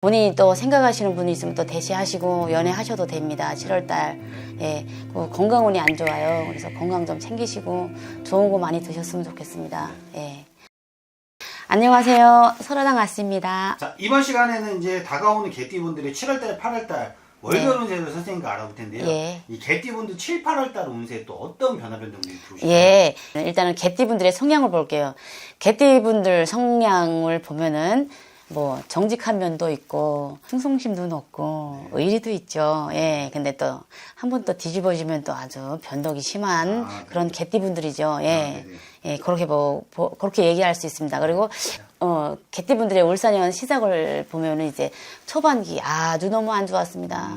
본인이 또 생각하시는 분이 있으면 또 대시하시고 연애하셔도 됩니다. 7월달. 예. 그 건강 운이 안 좋아요. 그래서 건강 좀 챙기시고 좋은 거 많이 드셨으면 좋겠습니다. 예. 안녕하세요. 설화당 아씨입니다. 자 이번 시간에는 이제 다가오는 개띠분들의 7월달, 8월달 월별 운세를 선생님과 알아볼 텐데요. 예. 이 개띠분들 7, 8월달 운세에 또 어떤 변화 변동들이 들어오실까요? 예. 일단은 개띠분들의 성향을 볼게요. 개띠분들 성향을 보면은 뭐 정직한 면도 있고 충성심도 높고 의리도 있죠. 예. 근데 또 한 번 또 뒤집어지면 또 아주 변덕이 심한 아, 그런 개띠분들이죠. 예. 아, 네네. 예. 그렇게 뭐, 보- 그렇게 얘기할 수 있습니다. 그리고 어, 개띠분들의 울산년 시작을 보면은 이제 초반기 아주 너무 안 좋았습니다.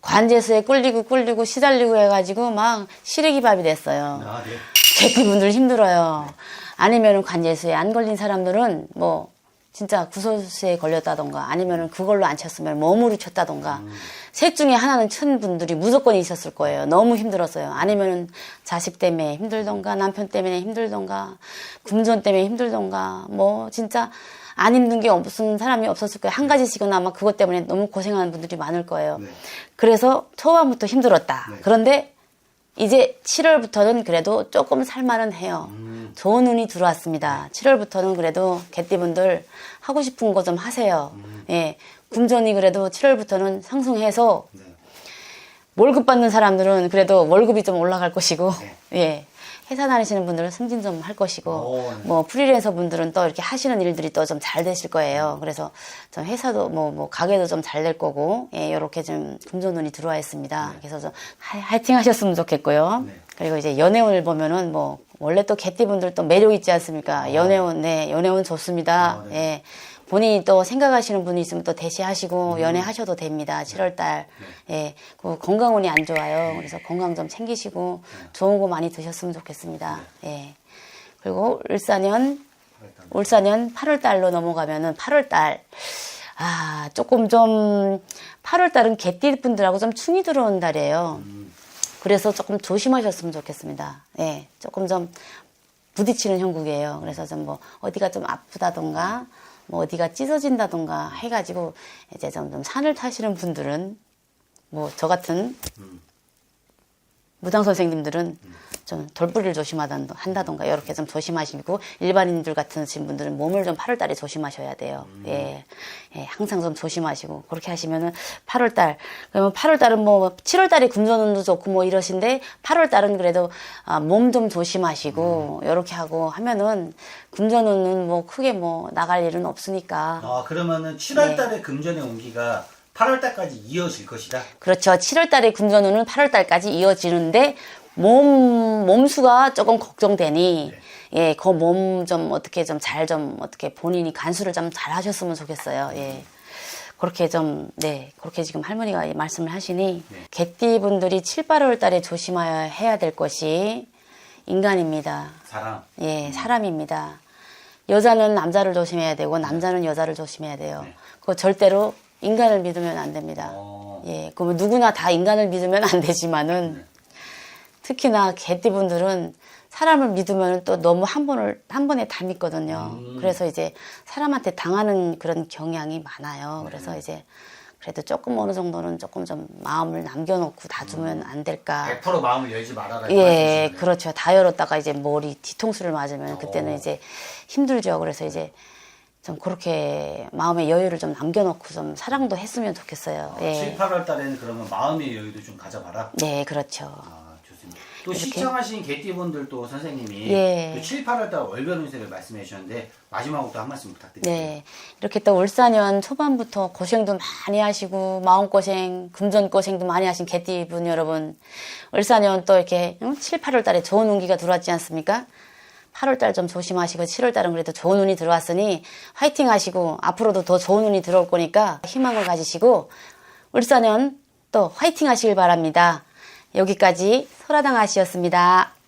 관제수에 꿀리고 꿀리고 시달리고 해가지고 막 시래기 밥이 됐어요. 아, 네. 개띠분들 힘들어요. 아니면은 관제수에 안 걸린 사람들은 뭐 진짜 구설수에 걸렸다던가 아니면은 그걸로 안 쳤으면 몸으로 쳤다던가 셋 중에 하나는 친 분들이 무조건 있었을 거예요. 너무 힘들었어요. 아니면은 자식 때문에 힘들던가 남편 때문에 힘들던가 금전 때문에 힘들던가 뭐 진짜 안 힘든 게 없은 사람이 없었을 거예요. 한 가지씩은 아마 그것 때문에 너무 고생하는 분들이 많을 거예요. 네. 그래서 초반부터 힘들었다. 네. 그런데 이제 7월부터는 그래도 조금 살만은 해요. 음. 좋은 운이 들어왔습니다. 7월부터는 그래도 개띠분들 하고 싶은 거 좀 하세요. 음. 예. 금전이 그래도 7월부터는 상승해서 네. 월급 받는 사람들은 그래도 월급이 좀 올라갈 것이고, 네. 예. 회사 다니시는 분들은 승진 좀 할 것이고, 오, 네. 뭐 프리랜서 분들은 또 이렇게 하시는 일들이 또 좀 잘 되실 거예요. 그래서 좀 회사도 뭐, 뭐 가게도 좀 잘 될 거고, 예, 이렇게 좀 금전운이 들어와 있습니다. 그래서 좀 하- 화이팅 하셨으면 좋겠고요. 네. 그리고 이제 연애운을 보면은 뭐, 원래 또 개띠분들 또 매력 있지 않습니까? 연애운, 네, 연애운 좋습니다. 아, 네. 예. 본인이 또 생각하시는 분이 있으면 또 대시하시고 연애하셔도 됩니다. 7월달. 예. 그 건강운이 안 좋아요. 그래서 건강 좀 챙기시고 좋은 거 많이 드셨으면 좋겠습니다. 예. 그리고 울산년, 울산년 8월달로 넘어가면은 8월달. 아, 조금 좀 8월달은 개띠 분들하고 좀 충이 들어온 달이에요. 그래서 조금 조심하셨으면 좋겠습니다. 예. 조금 좀 부딪히는 형국이에요. 그래서 좀 뭐 어디가 좀 아프다던가 뭐 어디가 찢어진다던가 해가지고 이제 좀, 좀 산을 타시는 분들은 뭐 저 같은 무당 선생님들은 좀 돌부리를 조심하던가 한다던가 이렇게 좀 조심하시고 일반인들 같은 분들은 몸을 좀 8월달에 조심하셔야 돼요. 예, 예, 항상 좀 조심하시고 그렇게 하시면은 8월달 그러면 8월달은 뭐 7월달에 금전운도 좋고 뭐 이러신데 8월달은 그래도 아, 몸 좀 조심하시고 이렇게 하고 하면은 금전운은 뭐 크게 뭐 나갈 일은 없으니까 아 그러면은 7월달에 네. 금전의 온기가 8월달까지 이어질 것이다. 그렇죠. 7월 달에 금전운은 8월 달까지 이어지는데 몸 몸수가 조금 걱정되니 예, 그 몸 좀 어떻게 좀 잘 좀 어떻게 본인이 간수를 좀 잘 하셨으면 좋겠어요. 예. 그렇게 좀, 네, 그렇게 지금 할머니가 말씀을 하시니, 개띠 분들이 7, 8월 달에 조심해야 해야 될 것이 인간입니다. 사랑. 예, 사람입니다. 여자는 남자를 조심해야 되고 남자는 여자를 조심해야 돼요. 그 절대로 인간을 믿으면 안 됩니다. 어. 예, 그러면 누구나 다 인간을 믿으면 안 되지만은 특히나 개띠분들은 사람을 믿으면 또 너무 한 번을 한 번에 다 믿거든요. 그래서 이제 사람한테 당하는 그런 경향이 많아요. 그래서 이제 그래도 조금 어느 정도는 조금 좀 마음을 남겨놓고 놔두면 안 될까. 100% 마음을 열지 말아라. 이 예, 말씀이시네요. 그렇죠. 다 열었다가 이제 머리 뒤통수를 맞으면 그때는 어. 이제 힘들죠. 그래서 이제 좀 그렇게 마음의 여유를 좀 남겨놓고 좀 사랑도 했으면 좋겠어요. 예. 7, 8월 달에는 그러면 마음의 여유도 좀 가져봐라. 네, 그렇죠. 아. 또 시청하신 개띠분들도 선생님이 예. 또 7, 8월달 월별 운세를 말씀해 주셨는데 마지막으로 또 한 말씀 부탁드립니다. 네. 이렇게 또 울산년 초반부터 고생도 많이 하시고, 마음고생, 금전고생도 많이 하신 개띠분 여러분. 울산년 또 이렇게 응? 7, 8월 달에 좋은 운기가 들어왔지 않습니까? 8월 달 좀 조심하시고, 7월 달은 그래도 좋은 운이 들어왔으니, 화이팅 하시고, 앞으로도 더 좋은 운이 들어올 거니까 희망을 가지시고, 울산년 또 화이팅 하시길 바랍니다. 여기까지 설아당 아씨였습니다.